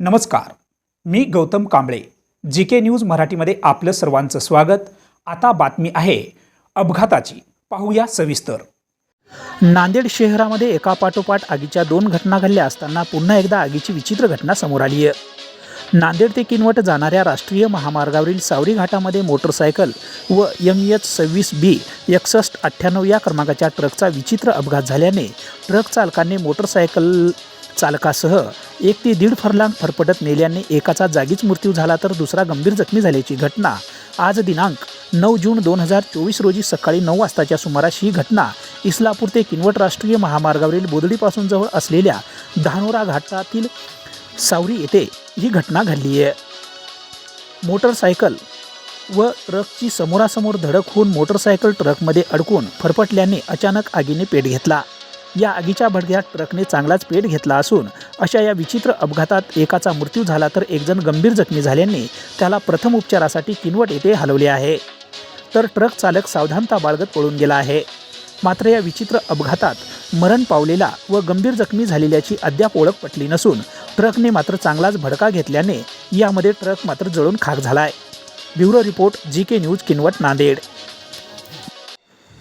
नमस्कार. मी Gautam Kamble G K news मराठीमध्ये आपलं सर्वांचं स्वागत. आता बातमी आहे अपघाताची. पाहूया सविस्तर. नांदेड शहरामध्ये एकापाठोपाठ आगीच्या दोन घटना घडल्या असताना पुन्हा एकदा आगीची विचित्र घटना समोर आली आहे नांदेड ते किनवट जाणाऱ्या राष्ट्रीय महामार्गावरील सावरी घाटामध्ये मोटरसायकल व एम एच सव्वीस बी एकसष्ट अठ्ठ्याण्णव या क्रमांकाच्या ट्रकचा विचित्र अपघात झाल्याने ट्रक चालकाने मोटरसायकल चालकासह एक ते दीड फरलांग फरफटत नेल्याने एकाचा जागीच मृत्यू झाला तर दुसरा गंभीर जखमी झाल्याची घटना. आज दिनांक नऊ जून दोन हजार चोवीस रोजी सकाळी नऊ वाजताच्या सुमारास ही घटना इस्लापूर ते किनवट राष्ट्रीय महामार्गावरील बोदडीपासून जवळ असलेल्या धानोरा घाटातील सावरी येथे ही घटना घडली आहे. मोटरसायकल व ट्रकची समोरासमोर धडक होऊन मोटरसायकल ट्रकमध्ये अडकून फरफटल्याने अचानक आगीने पेट घेतला. या आगीच्या भडक्यात ट्रकने चांगलाच पेट घेतला असून अशा या विचित्र अपघातात एकाचा मृत्यू झाला तर एकजण गंभीर जखमी झाल्याने त्याला प्रथम उपचारासाठी किनवट येथे हलवले आहे. तर ट्रक चालक सावधानता बाळगत पळून गेला आहे. मात्र या विचित्र अपघातात मरण पावलेला व गंभीर जखमी झालेल्याची अद्याप ओळख पटली नसून ट्रकने मात्र चांगलाच भडका घेतल्याने यामध्ये ट्रक मात्र जळून खाक झालाय. Bureau report G K news Kinwat Nanded.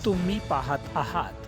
तुम्ही पाहत आहात